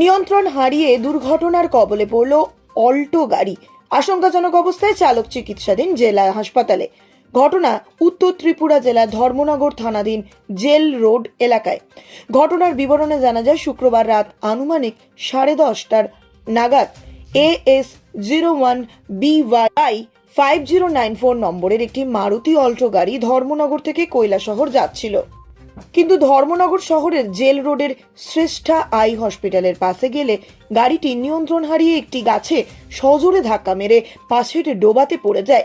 নিয়ন্ত্রণ হারিয়ে দুর্ঘটনার কবলে পড়ল অল্টো গাড়ি। আশঙ্কাজনক অবস্থায় চালক চিকিৎসাধীন জেলা হাসপাতালে। ঘটনা উত্তর ত্রিপুরা জেলার ধর্মনগর থানাধীন জেল রোড এলাকায়। ঘটনার বিবরণে জানা যায়, শুক্রবার রাত আনুমানিক সাড়ে দশটার নাগাদ A S zero one B Y five zero nine four নম্বরের একটি মারুতি অল্টো গাড়ি ধর্মনগর থেকে কৈলাসহর যাচ্ছিল। কিন্তু ধর্মনগর শহরের জেল রোডের শ্রেষ্ঠা আই হসপিটালের পাশে গেলে গাড়িটি নিয়ন্ত্রণ হারিয়ে একটি গাছে সজোরে ধাক্কা মেরে পাশের ডোবাতে পড়ে যায়।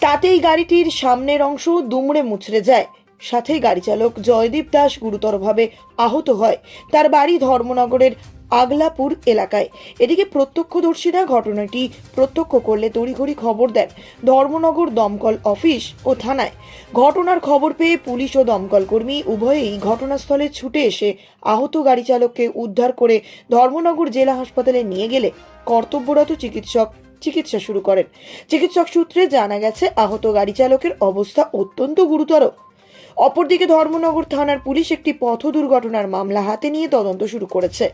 তাতেই গাড়িটির সামনের অংশ দুমড়ে মুচড়ে যায়। সাথে গাড়ি চালক জয়দীপ দাস গুরুতরভাবে আহত হয়। তার বাড়ি ধর্মনগরের আগলাপুর এলাকায়। এদিকে প্রত্যক্ষদর্শীরা ঘটনাটি প্রত্যক্ষ করলে তড়িঘড়ি খবর দেন ধর্মনগর দমকল অফিস ও থানায়। ঘটনার খবর পেয়ে পুলিশ ও দমকল কর্মী উভয়েই ঘটনাস্থলে ছুটে এসে আহত গাড়ি চালককে উদ্ধার করে ধর্মনগর জেলা হাসপাতালে নিয়ে গেলে কর্তব্যরত চিকিৎসক চিকিৎসা শুরু করেন। চিকিৎসক সূত্রে জানা গেছে, আহত গাড়ি চালকের অবস্থা অত্যন্ত গুরুতর। অপরদিকে ধর্মনগর থানার পুলিশ একটি পথ দুর্ঘটনার মামলা হাতে নিয়ে তদন্ত শুরু করেছে।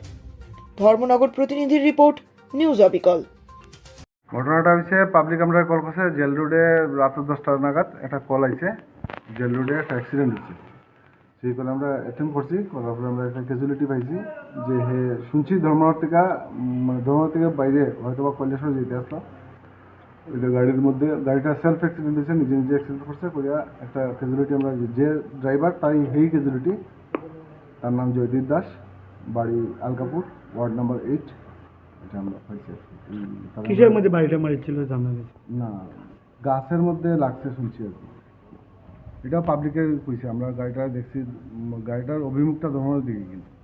ধর্মনগর প্রতিনিধির রিপোর্ট, নিউজ অবিকল। ঘটনাটা হচ্ছে পাবলিক আমরা কল করছে, জেল রোডে রাত দশটা নাগাদ একটা কল আইছে, জেল রোডে একটা অ্যাক্সিডেন্ট হচ্ছে সেই কলে আমরা অ্যাটেন্ড করছি, করার পরে আমরা একটা ক্যাজুয়ালিটি পাইছি যে হে, শুনছি ধর্মনগর মানে ধর্মনগর থেকে বাইরে, হয়তো বা কৈলাসর যেতে আসলো। ওইটা গাড়ির মধ্যে, গাড়িটা সেলফ অ্যাক্সিডেন্ট হয়েছে নিজে নিজে অ্যাক্সিডেন্ট করছে, করিয়া একটা ক্যাজুয়ালিটি আমরা যে ড্রাইভার তাই হেই ক্যাজুয়ালিটি তার নাম জয়দীপ দাস। বাড়ি আলকাপুর ওয়ার্ড নাম্বার এইট। এটা আমরা পাইছি আর কি। এই তারপরে- কিসের মধ্যে বাড়িটা মারিছিল জানা গেছে না গাছের মধ্যে লাগছে শুনছি আর কি। এটাও পাবলিকের কইছে আমরা গাড়িটা দেখছি উম, গাড়িটার অভিমুখটা ধর্মের দিকে কিন্তু।